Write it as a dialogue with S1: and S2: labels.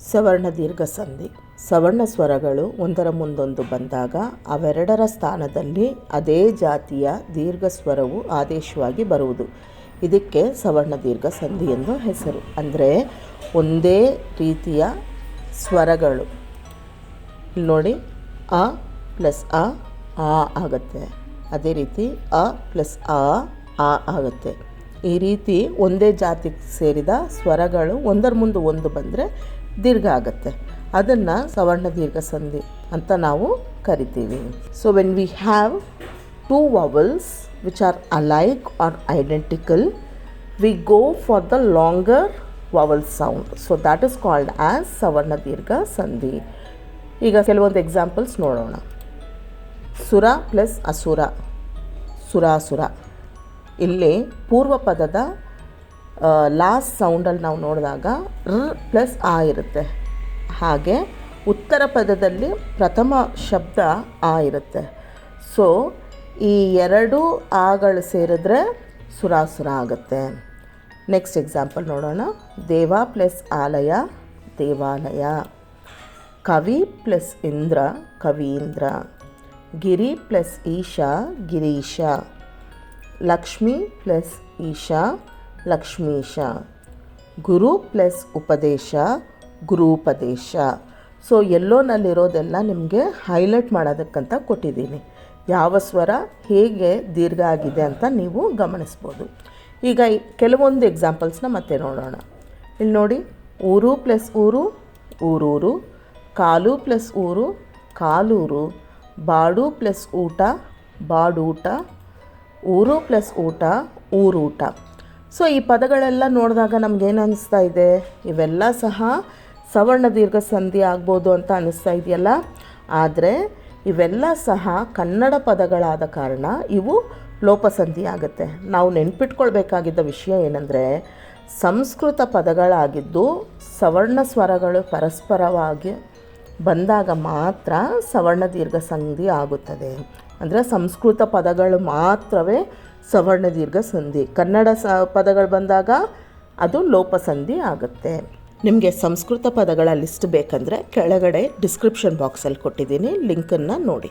S1: ಸವರ್ಣ ದೀರ್ಘ ಸಂಧಿ. ಸವರ್ಣ ಸ್ವರಗಳು ಒಂದರ ಮುಂದೊಂದು ಬಂದಾಗ ಅವೆರಡರ ಸ್ಥಾನದಲ್ಲಿ ಅದೇ ಜಾತಿಯ ದೀರ್ಘ ಸ್ವರವು ಆದೇಶವಾಗಿ ಬರುವುದು. ಇದಕ್ಕೆ ಸವರ್ಣ ದೀರ್ಘ ಸಂಧಿ ಎಂದು ಹೆಸರು. ಅಂದರೆ ಒಂದೇ ರೀತಿಯ ಸ್ವರಗಳು. ನೋಡಿ, ಅ ಪ್ಲಸ್ ಅ, ಆ ಆಗುತ್ತೆ. ಅದೇ ರೀತಿ ಅ ಪ್ಲಸ್ ಆ ಆ ಆಗುತ್ತೆ. ಈ ರೀತಿ ಒಂದೇ ಜಾತಿಗೆ ಸೇರಿದ ಸ್ವರಗಳು ಒಂದರ ಮುಂದೆ ಒಂದು ಬಂದರೆ ದೀರ್ಘ ಆಗುತ್ತೆ. ಅದನ್ನು ಸವರ್ಣ ದೀರ್ಘ ಸಂಧಿ ಅಂತ ನಾವು ಕರಿತೀವಿ. So when we have two vowels which are alike are identical we go for the longer vowel sound so that is called as ಸವರ್ಣ ದೀರ್ಘ ಸಂಧಿ ಈಗ ಕೆಲವೊಂದು ಎಕ್ಸಾಂಪಲ್ಸ್ ನೋಡೋಣ. ಸುರ ಪ್ಲಸ್ ಅಸುರ ಸುರಾಸುರ ಇಲ್ಲಿ ಪೂರ್ವ ಪದದ ಲಾಸ್ಟ್ ಸೌಂಡಲ್ಲಿ ನಾವು ನೋಡಿದಾಗ ರ್ ಪ್ಲಸ್ ಆ ಇರುತ್ತೆ. ಹಾಗೆ ಉತ್ತರ ಪದದಲ್ಲಿ ಪ್ರಥಮ ಶಬ್ದ ಆ ಇರುತ್ತೆ. ಸೊ ಈ ಎರಡು ಆಗಳು ಸೇರಿದ್ರೆ ಸುರಾಸುರ ಆಗುತ್ತೆ. ನೆಕ್ಸ್ಟ್ ಎಕ್ಸಾಂಪಲ್ ನೋಡೋಣ. ದೇವ ಪ್ಲಸ್ ಆಲಯ, ದೇವಾಲಯ. ಕವಿ ಪ್ಲಸ್ ಇಂದ್ರ, ಕವೀಂದ್ರ. ಗಿರಿ ಪ್ಲಸ್ ಈಶಾ, ಗಿರೀಶ. ಲಕ್ಷ್ಮಿ ಪ್ಲಸ್ ಈಶಾ, ಲಕ್ಷ್ಮೀಶ. ಗುರು ಪ್ಲಸ್ ಉಪದೇಶ, ಗುರುಪದೇಶ. ಸೊ ಎಲ್ಲೋನಲ್ಲಿರೋದೆಲ್ಲ ನಿಮಗೆ ಹೈಲೈಟ್ ಮಾಡೋದಕ್ಕಂತ ಕೊಟ್ಟಿದ್ದೀನಿ. ಯಾವ ಸ್ವರ ಹೇಗೆ ದೀರ್ಘ ಆಗಿದೆ ಅಂತ ನೀವು ಗಮನಿಸ್ಬೋದು. ಈಗ ಕೆಲವೊಂದು ಎಕ್ಸಾಂಪಲ್ಸ್ನ ಮತ್ತೆ ನೋಡೋಣ. ಇಲ್ಲಿ ನೋಡಿ, ಊರು ಪ್ಲಸ್ ಊರು, ಊರೂರು. ಕಾಲು ಪ್ಲಸ್ ಊರು, ಕಾಲೂರು. ಬಾಡು ಪ್ಲಸ್ ಊಟ, ಬಾಡೂಟ. ಊರು ಪ್ಲಸ್ ಊಟ, ಊರೂಟ. ಸೊ ಈ ಪದಗಳೆಲ್ಲ ನೋಡಿದಾಗ ನಮಗೇನು ಅನ್ನಿಸ್ತಾ ಇದೆ? ಇವೆಲ್ಲ ಸಹ ಸವರ್ಣ ದೀರ್ಘ ಸಂಧಿ ಆಗ್ಬೋದು ಅಂತ ಅನ್ನಿಸ್ತಾ ಇದೆಯಲ್ಲ? ಆದರೆ ಇವೆಲ್ಲ ಸಹ ಕನ್ನಡ ಪದಗಳಾದ ಕಾರಣ ಇವು ಲೋಪಸಂಧಿ ಆಗುತ್ತೆ. ನಾವು ನೆನ್ಪಿಟ್ಕೊಳ್ಬೇಕಾಗಿದ್ದ ವಿಷಯ ಏನಂದರೆ, ಸಂಸ್ಕೃತ ಪದಗಳಾಗಿದ್ದು ಸವರ್ಣ ಸ್ವರಗಳು ಪರಸ್ಪರವಾಗಿ ಬಂದಾಗ ಮಾತ್ರ ಸವರ್ಣ ದೀರ್ಘ ಸಂಧಿ ಆಗುತ್ತದೆ. ಅಂದರೆ ಸಂಸ್ಕೃತ ಪದಗಳು ಮಾತ್ರವೇ ಸವರ್ಣ ದೀರ್ಘ ಸಂಧಿ ಕನ್ನಡ ಸ ಪದಗಳು ಬಂದಾಗ ಅದು ಲೋಪಸಂಧಿ ಆಗುತ್ತೆ. ನಿಮಗೆ ಸಂಸ್ಕೃತ ಪದಗಳ ಲಿಸ್ಟ್ ಬೇಕಂದರೆ ಕೆಳಗಡೆ ಡಿಸ್ಕ್ರಿಪ್ಷನ್ ಬಾಕ್ಸಲ್ಲಿ ಕೊಟ್ಟಿದ್ದೀನಿ, ಲಿಂಕನ್ನು ನೋಡಿ.